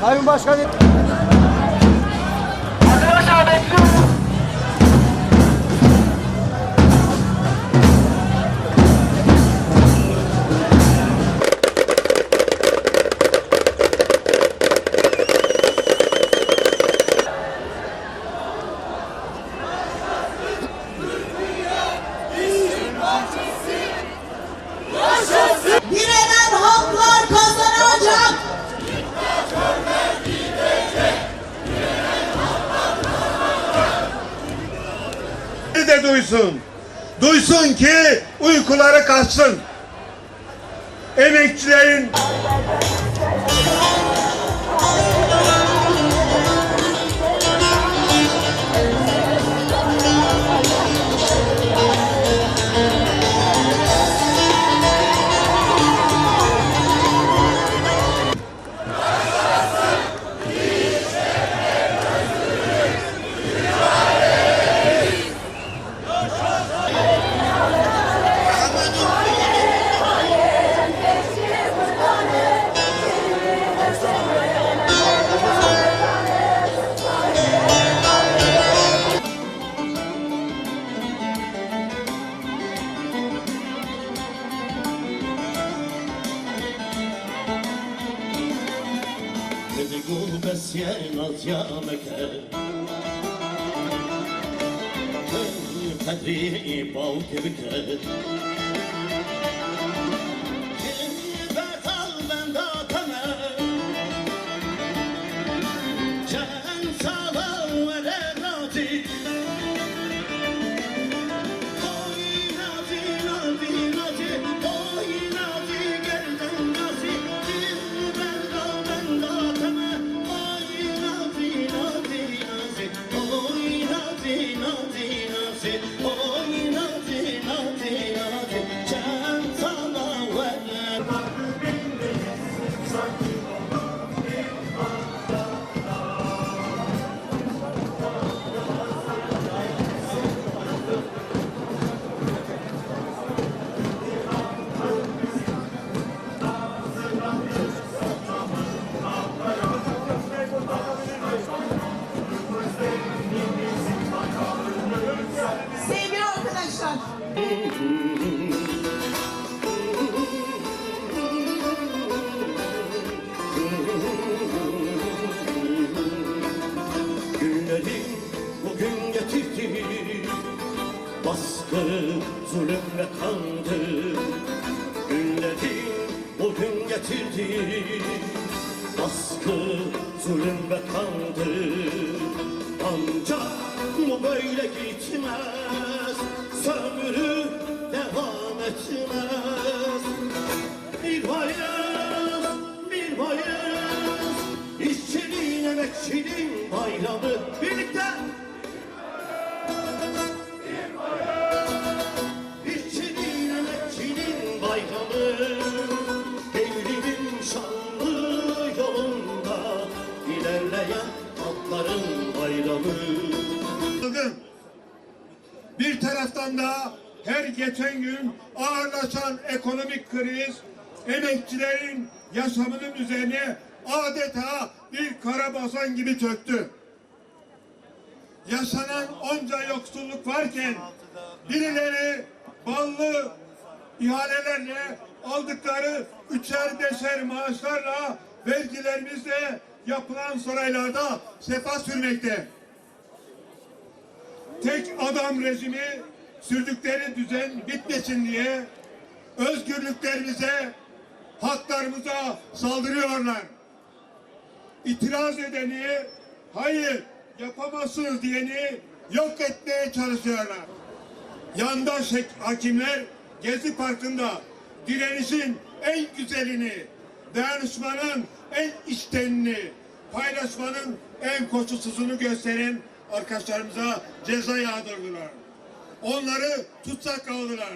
Sayın, Başkanım. Duysun. Duysun ki uykuları kaçsın. Emekçilerin بسیار از یامکه getirdi Baskı, zulüm ve kandı Ancak bu böyle gitmez. Sömürü devam etmez. Bir bayız, bir bayız İşçinin, emekçinin bayramı birlikte taraftan da her geçen gün ağırlaşan ekonomik kriz emekçilerin yaşamının üzerine adeta bir karabasan gibi çöktü. Yaşanan onca yoksulluk varken birileri ballı ihalelerle aldıkları üçer beşer maaşlarla vergilerimizle yapılan saraylarda sefa sürmekte tek adam rejimi sürdükleri düzen bitmesin diye özgürlüklerimize, haklarımıza saldırıyorlar. İtiraz edeni, hayır yapamazsınız diyeni yok etmeye çalışıyorlar. Yandaş hakimler Gezi Parkı'nda direnişin en güzelini, dayanışmanın en içtenini, paylaşmanın en koşulsuzunu gösteren arkadaşlarımıza ceza yağdırdılar. Onları tutsak aldılar.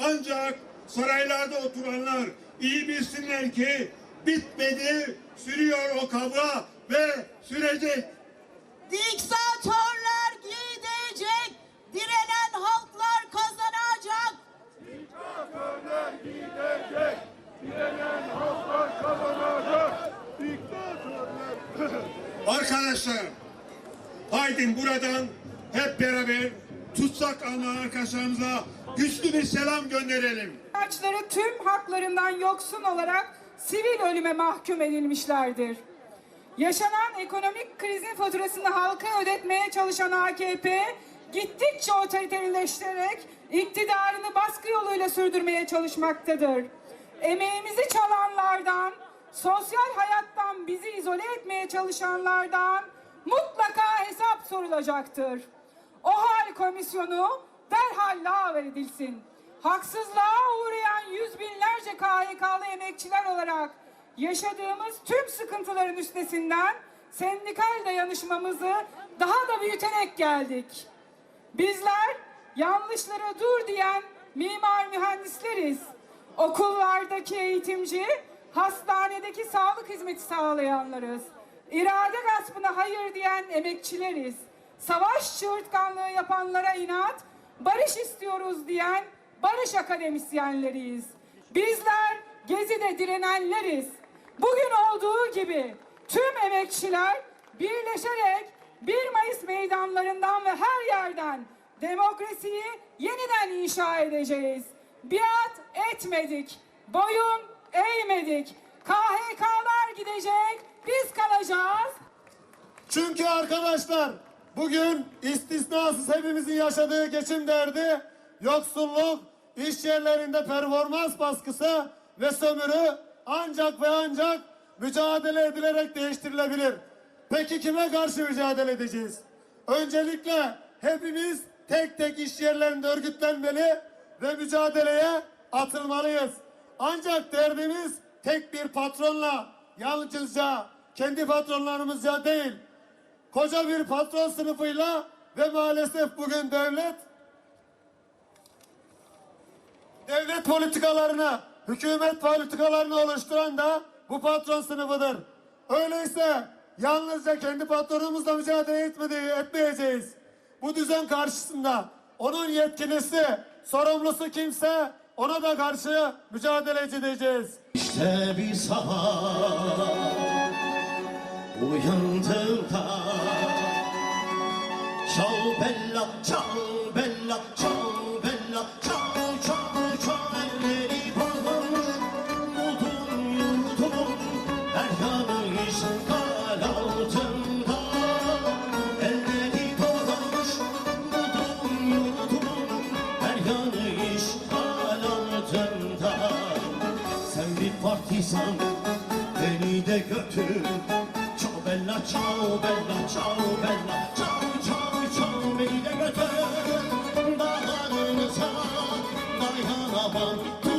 Ancak saraylarda oturanlar iyi bilsinler ki bitmedi, sürüyor o kavga ve sürecek. Diktatörler gidecek. Direnen halklar kazanacak. Direnen halklar kazanacak. Diktatör Arkadaşlar, haydi buradan hep beraber tutsak alınan arkadaşlarımıza güçlü bir selam gönderelim. Araçları tüm haklarından yoksun olarak sivil ölüme mahkum edilmişlerdir. Yaşanan ekonomik krizin faturasını halka ödetmeye çalışan AKP gittikçe otoriterleştirerek iktidarını baskı yoluyla sürdürmeye çalışmaktadır. Emeğimizi çalanlardan, sosyal hayattan bizi izole etmeye çalışanlardan mutlaka hesap sorulacaktır. O hal komisyonu derhal lağver edilsin. Haksızlığa uğrayan yüz binlerce KHK'lı emekçiler olarak yaşadığımız tüm sıkıntıların üstesinden sendikal dayanışmamızı daha da büyüterek geldik. Bizler yanlışlara dur diyen mimar mühendisleriz. Okullardaki eğitimci, hastanedeki sağlık hizmeti sağlayanlarız. İrade gaspına hayır diyen emekçileriz. Savaş çığırtkanlığı yapanlara inat, barış istiyoruz diyen barış akademisyenleriyiz. Bizler gezide direnenleriz. Bugün olduğu gibi tüm emekçiler birleşerek 1 Mayıs meydanlarından ve her yerden demokrasiyi yeniden inşa edeceğiz. Biat etmedik, boyun eğmedik. KHK'lar gidecek, biz kalacağız. Çünkü arkadaşlar bugün istisnasız hepimizin yaşadığı geçim derdi, yoksulluk, iş yerlerinde performans baskısı ve sömürü ancak ve ancak mücadele edilerek değiştirilebilir. Peki kime karşı mücadele edeceğiz? Öncelikle hepimiz tek tek iş yerlerinde örgütlenmeli ve mücadeleye atılmalıyız. Ancak derdimiz tek bir patronla yalnızca kendi patronlarımızca değil, koca bir patron sınıfıyla ve maalesef bugün devlet devlet politikalarını, hükümet politikalarını oluşturan da bu patron sınıfıdır. Öyleyse yalnızca kendi patronumuzla mücadele etmedi, etmeyeceğiz. Bu düzen karşısında onun yetkilisi, sorumlusu kimse ona da karşı mücadele edeceğiz. İşte bir sabah uyandığımda Çal bella, çal bella, çal bella, çal çal çal elleri bağlamış Buldum yurdumun her yanı işgal altında. Elleri bağlamış buldum yurdumun her yanı işgal altında. Sen bir partizan beni de götür bella ciao bella ciao bella ciao ciao ciao beni de götür Dağlarınıza dayanamam